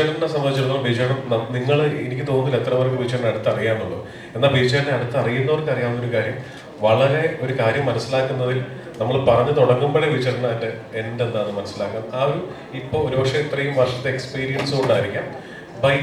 ബീച്ചേട്ടനെ സംബന്ധിച്ചിടത്തോളം ബീച്ചേട്ടൻ നിങ്ങൾ എനിക്ക് തോന്നുന്നില്ല എത്ര പേർക്ക് ബീച്ചേട്ടനെ അടുത്ത് അറിയാമെന്നുള്ളൂ എന്നാൽ ബീച്ചേട്ടനെ അടുത്ത് അറിയുന്നവർക്ക് അറിയാവുന്ന ഒരു കാര്യം വളരെ ഒരു കാര്യം മനസ്സിലാക്കുന്നതിൽ നമ്മൾ പറഞ്ഞു തുടങ്ങുമ്പോഴേ ബീച്ചേട്ടന് അതിന്റെ എൻഡ് എന്താണെന്ന് മനസ്സിലാക്കാം. ആ ഒരു ഇപ്പോൾ ഒരുപക്ഷെ ഇത്രയും വർഷത്തെ എക്സ്പീരിയൻസ് കൊണ്ടായിരിക്കാം. ബൈ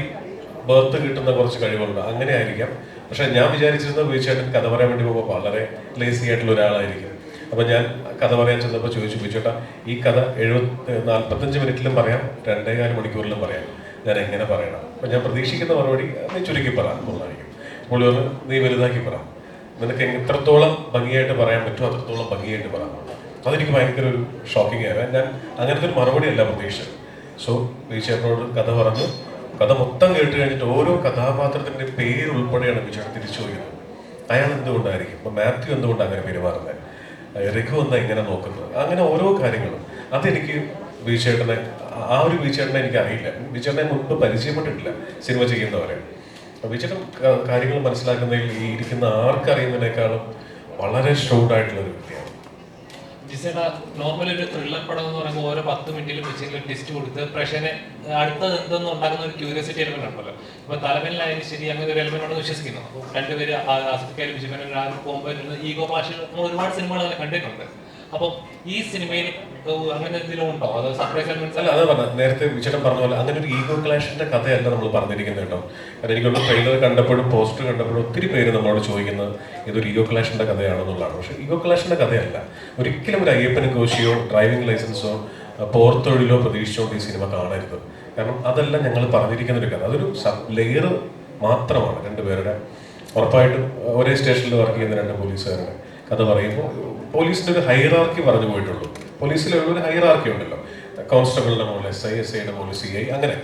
ബർത്ത് കിട്ടുന്ന കുറച്ച് കഴിവുണ്ട് അങ്ങനെ ആയിരിക്കാം പക്ഷെ ഞാൻ വിചാരിച്ചിരുന്ന ബീച്ചേട്ടൻ കഥ പറയാൻ വേണ്ടി പോകുമ്പോൾ വളരെ ലേസി ആയിട്ടുള്ള ഒരാളായിരിക്കും. അപ്പൊ ഞാൻ കഥ പറയാൻ ചെന്നപ്പോൾ ചോദിച്ചു ബിച്ചേട്ടാ ഈ കഥ എഴുപത്തി നാൽപ്പത്തഞ്ച് മിനിറ്റിലും പറയാം രണ്ടേകാൽ മണിക്കൂറിലും പറയാം. ഞാൻ എങ്ങനെ പറയണം? അപ്പൊ ഞാൻ പ്രതീക്ഷിക്കുന്ന മറുപടി നീ ചുരുക്കി പറ. എന്നുള്ളതായിരിക്കും നീ വലുതാക്കി പറ. നിനക്ക് എത്രത്തോളം ഭംഗിയായിട്ട് പറയാൻ പറ്റുമോ അത്രത്തോളം ഭംഗിയായിട്ട് പറ. അതെനിക്ക് ഭയങ്കര ഒരു ഷോക്കിംഗ് ആയിരുന്നു. ഞാൻ അങ്ങനത്തെ ഒരു മറുപടി അല്ല പ്രതീക്ഷിച്ചത് സോ ബീച്ചേട്ടനോട് കഥ പറഞ്ഞു. കഥ മൊത്തം കേട്ട് കഴിഞ്ഞിട്ട് ഓരോ കഥാപാത്രത്തിന്റെ പേര് ഉൾപ്പെടെയാണ് ബീച്ചേട്ടൻ തിരിച്ചു ചോദിക്കുന്നത്. അയാൾ എന്തുകൊണ്ടായിരിക്കും? ഇപ്പൊ മാത്യു എന്തുകൊണ്ടാണ് അങ്ങനെ പെരുമാറുന്നത്? രഘു എന്താ ഇങ്ങനെ നോക്കുന്നത്? അങ്ങനെ ഓരോ കാര്യങ്ങളും. അതെനിക്ക് ബീച്ചേട്ടനെ ആ ഒരു ബീച്ചേട്ടനെ എനിക്ക് അറിയില്ല വിജയേട്ടനെ മുൻപ് പരിചയപ്പെട്ടിട്ടില്ല സിനിമ ചെയ്യുന്നവരെ അപ്പൊ കാര്യങ്ങൾ മനസ്സിലാക്കുന്നതിൽ ഈ ഇരിക്കുന്ന ആർക്കറിയുന്നതിനേക്കാളും വളരെ ഷോർട്ട് ആയിട്ടുള്ള ഒരു വ്യക്തിയാണ് ജിസേട്ട നോർമലി ഒരു ത്രില്ലർ പടം എന്ന് പറയുമ്പോൾ ഓരോ പത്ത് മിനിറ്റിലും വെച്ചെങ്കിലും ടിസ്റ്റ് കൊടുത്ത് പ്രഷനെ അടുത്തത് എന്തെന്ന് ഉണ്ടാക്കുന്ന ഒരു ക്യൂരിയോസിറ്റി എലമെന്റ് ഉണ്ടല്ലോ ഇപ്പൊ തലമേലായാലും ശരി അങ്ങനെ ഒരു എലമെന്റ് ഉണ്ടെന്ന് വിശ്വസിക്കുന്നു രണ്ടുപേര് ആസിഫിക്കായാലും ബിജുമേനും പോകുമ്പോൾ ഈഗോ ഭാഷ നമ്മൾ ഒരുപാട് സിനിമകൾ അങ്ങനെ കണ്ടിട്ടുണ്ട് അപ്പോൾ ഈ സിനിമയിൽ അങ്ങനെ എന്തെങ്കിലും ഉണ്ടോ? അതോ സർപ്രൈസ് അല്ല അതാ പറഞ്ഞ നേരത്തെ വിചേട്ടൻ പറഞ്ഞ പോലെ അങ്ങനെ ഒരു ഈഗോ ക്ലാഷിന്റെ കഥയല്ല നമ്മൾ പറഞ്ഞിരിക്കുന്നത് കേട്ടോ. കാരണം എനിക്കുള്ള ട്രെയിലർ കണ്ടപ്പോഴും പോസ്റ്റർ കണ്ടപ്പോഴും ഒത്തിരി പേര് നമ്മളോട് ചോദിക്കുന്നത് ഇതൊരു ഈഗോ ക്ലാഷിന്റെ കഥയാണെന്നുള്ളതാണ്. പക്ഷെ ഈഗോ ക്ലാഷിന്റെ കഥയല്ല. ഒരിക്കലും ഒരു അയ്യപ്പനും കോശിയോ ഡ്രൈവിംഗ് ലൈസൻസോ പോർത്തൊഴിലോ പ്രതീക്ഷിച്ചുകൊണ്ട് ഈ സിനിമ കാണരുത്. കാരണം അതല്ല ഞങ്ങൾ പറഞ്ഞിരിക്കുന്ന ഒരു കഥ. അതൊരു സബ് ലെയർ മാത്രമാണ് രണ്ടുപേരുടെ. ഉറപ്പായിട്ടും ഒരേ സ്റ്റേഷനിൽ വർക്ക് ചെയ്യുന്ന രണ്ട് പോലീസുകാരുടെ. കഥ പറയുമ്പോൾ പോലീസിന്റെ ഒരു ഹൈറാർക്കി പറഞ്ഞു പോയിട്ടുള്ളൂ. പോലീസിൽ ഒരു ഹൈറാർക്കി ഉണ്ടല്ലോ. കോൺസ്റ്റബിളിന്റെ മുകളിൽ എസ് ഐ എസ് ഐയുടെ മുകളിൽ സി ഐ അങ്ങനെ.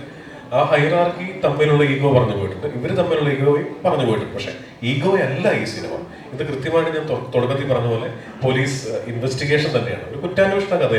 ആ ഹൈറാർക്കി തമ്മിലുള്ള ഈഗോ പറഞ്ഞു പോയിട്ടുണ്ട്. ഇവർ തമ്മിലുള്ള ഈഗോയും പറഞ്ഞു പോയിട്ടുണ്ട്. പക്ഷെ ഈഗോ അല്ല ഈ സിനിമ. ഇത് കൃത്യമായിട്ട് ഞാൻ തുടക്കത്തിൽ പറഞ്ഞ പോലെ പോലീസ് ഇൻവെസ്റ്റിഗേഷൻ തന്നെയാണ്. ഒരു കുറ്റാന്വേഷണ കഥ